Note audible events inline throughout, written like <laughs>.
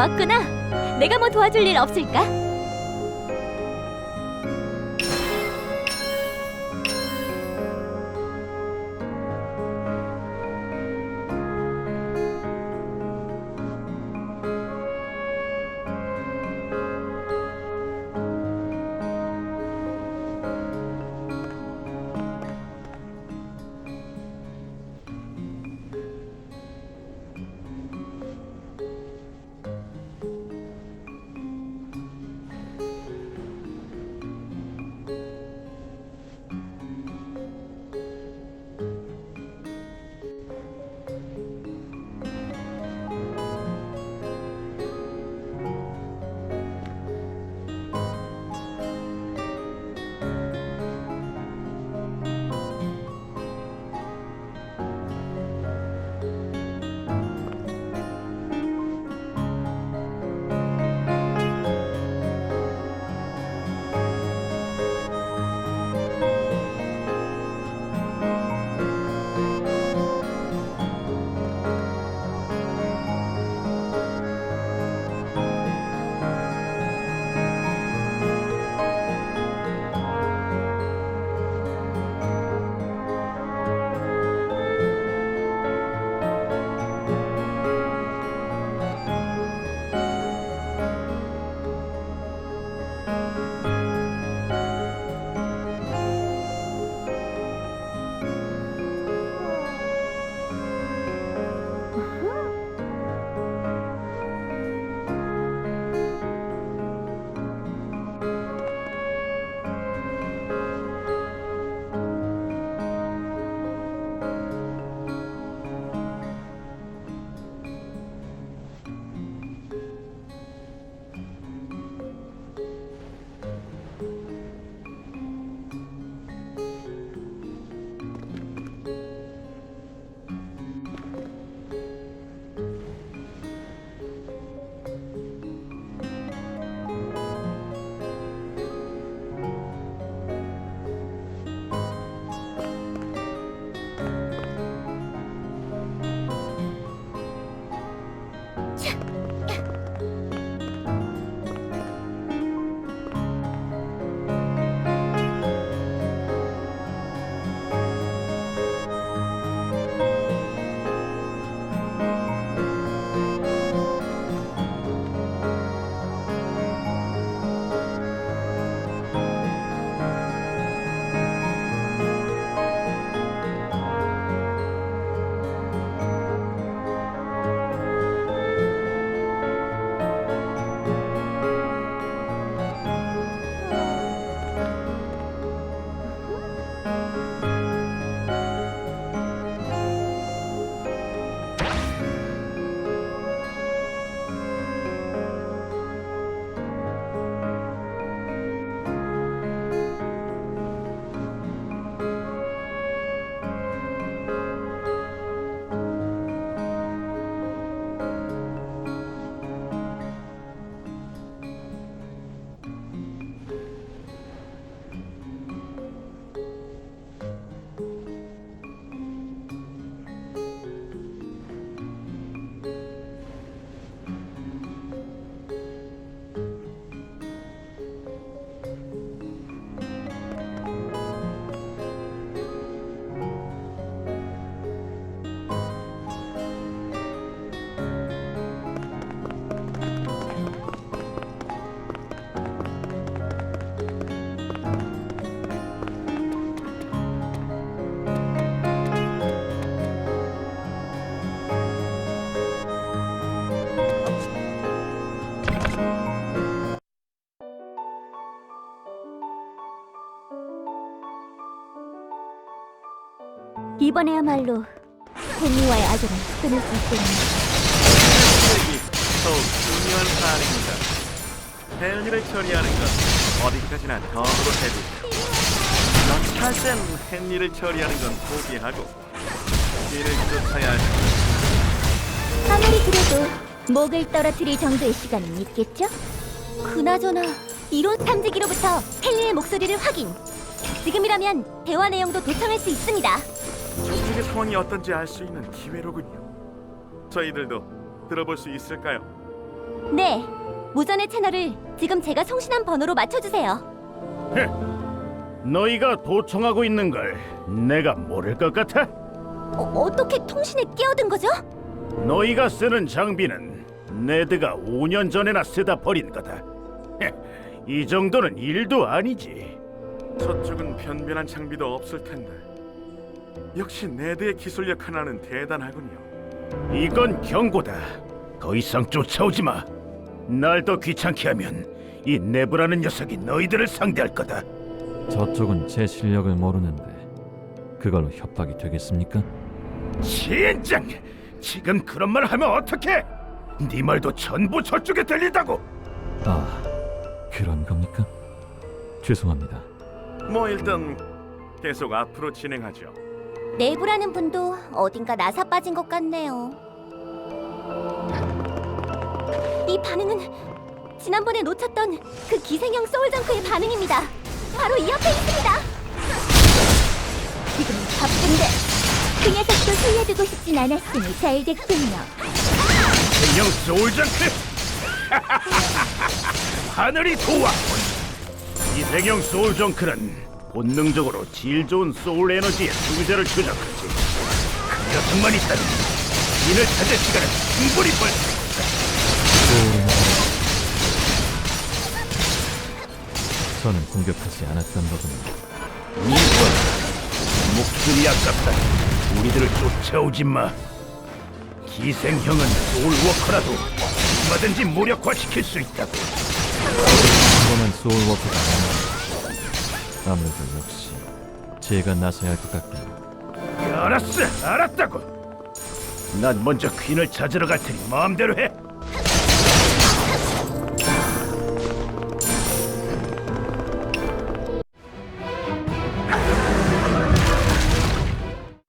왔구나. 내가 뭐 도와줄 일 없을까? 이번에야말로 헨리와의 악연을 끊을 수 있겠네. 이 더욱 중요한 사안입니다. 헬리를 처리하는 건 어디까지나 덤으로 해두죠. 연차할 땐 헨리를 처리하는 건 포기하고 뒤를 쫓아야 하죠. 아무리 그래도 목을 떨어뜨릴 정도의 시간은 있겠죠? 그나저나 이론 탐지기로부터 헨리의 목소리를 확인. 지금이라면 대화 내용도 도청할 수 있습니다. 저쪽의 상황이 어떤지 알 수 있는 기회로군요. 저희들도 들어볼 수 있을까요? 네, 무전의 채널을 지금 제가 송신한 번호로 맞춰주세요. 너희가 도청하고 있는 걸 내가 모를 것 같아? 어, 어떻게 통신에 끼어든 거죠? 너희가 쓰는 장비는 네드가 5년 전에나 쓰다 버린 거다. 헤, 이 정도는 일도 아니지. 저쪽은 변변한 장비도 없을 텐데. 역시 네드의 기술력 하나는 대단하군요. 이건 경고다. 더 이상 쫓아오지 마. 날 더 귀찮게 하면 이 네브라는 녀석이 너희들을 상대할 거다. 저쪽은 제 실력을 모르는데 그걸로 협박이 되겠습니까? 진정! 지금 그런 말 하면 어떡해? 네 말도 전부 저쪽에 들린다고. 아, 그런 겁니까? 죄송합니다. 뭐 일단 계속 앞으로 진행하죠. 내부라는 분도 어딘가 나사 빠진 것 같네요. 이 반응은 지난번에 놓쳤던 그 기생형 소울정크의 반응입니다. 바로 이 옆에 있습니다. 지금은 바쁜데 그 녀석도 살려두고 싶진 않았으니 잘 됐군요. 대형 소울정크! <laughs> 하늘이 도와! 이 대형 소울정크는 본능적으로 질 좋은 소울 에너지의 승자를 추적하지. 그 녀석만 있다면 인을 찾을 시간을 충분히 벌수 있다. 저는 공격하지 않았던 거군요. 이건 목숨이 아깝다. 우리들을 쫓아오지 마. 기생형은 소울워커라도 얼마든지 무력화시킬 수 있다고. 이번엔 소울워크가 아니라 아무래도 역시 제가 나서야 할 것 같군요. 알았어, 알았다고. 난 먼저 퀸을 찾으러 갈 테니 마음대로 해.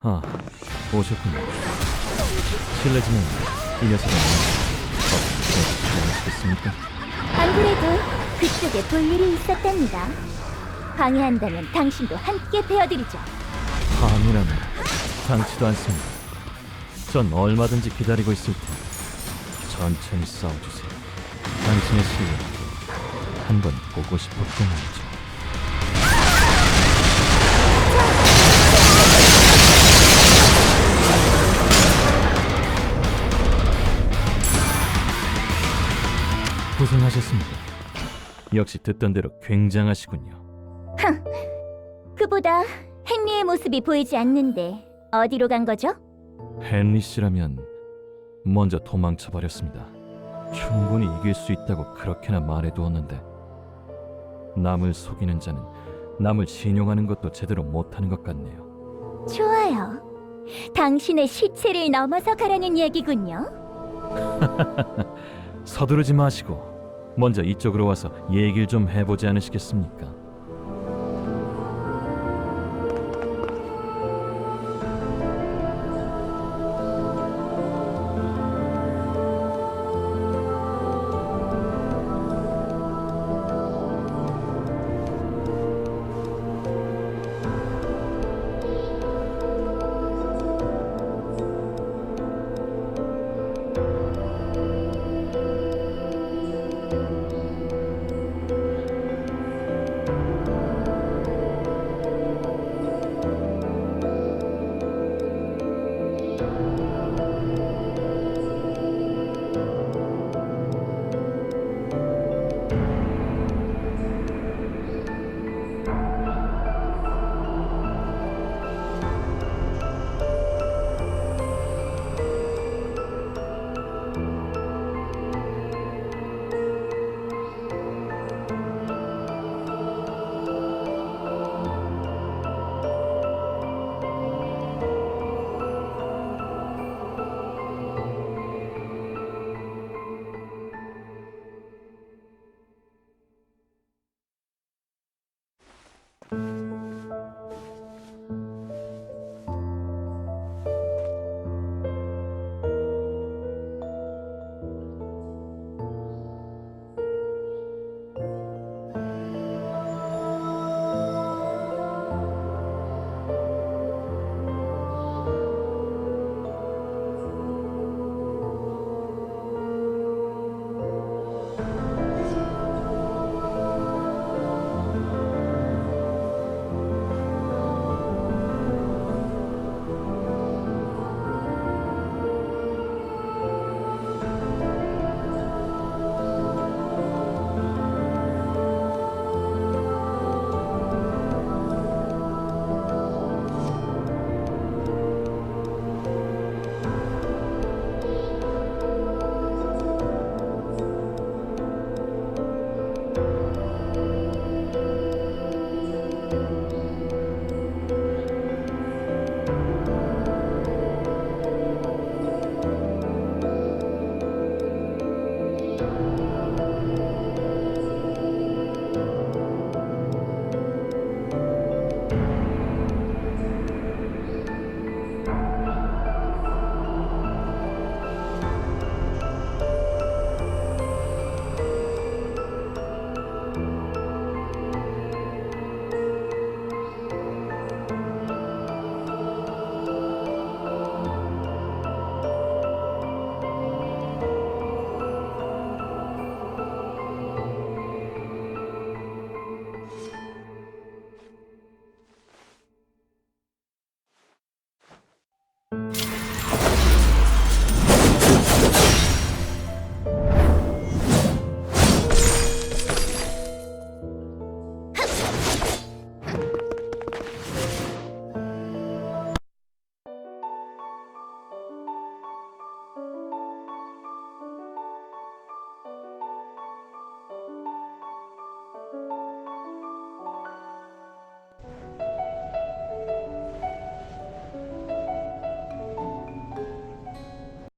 아, 오셨군요. 실례지만 이 녀석은 어떻게 하시겠습니까? 안 그래도 그쪽에 볼 일이 있었답니다. 방해한다면 당신도 함께 베어드리죠. 함이라면 당치도 않습니다. 전 얼마든지 기다리고 있을 테니 천천히 싸워주세요. 당신의 실력도 한번 보고 싶었던 말이죠. 고생하셨습니다. 역시 듣던 대로 굉장하시군요. 그보다 헨리의 모습이 보이지 않는데 어디로 간 거죠? 헨리 씨라면 먼저 도망쳐 버렸습니다. 충분히 이길 수 있다고 그렇게나 말해 두었는데 남을 속이는 자는 남을 신용하는 것도 제대로 못하는 것 같네요. 좋아요. 당신의 시체를 넘어서 가라는 얘기군요. <laughs> 서두르지 마시고 먼저 이쪽으로 와서 얘기를 좀 해보지 않으시겠습니까?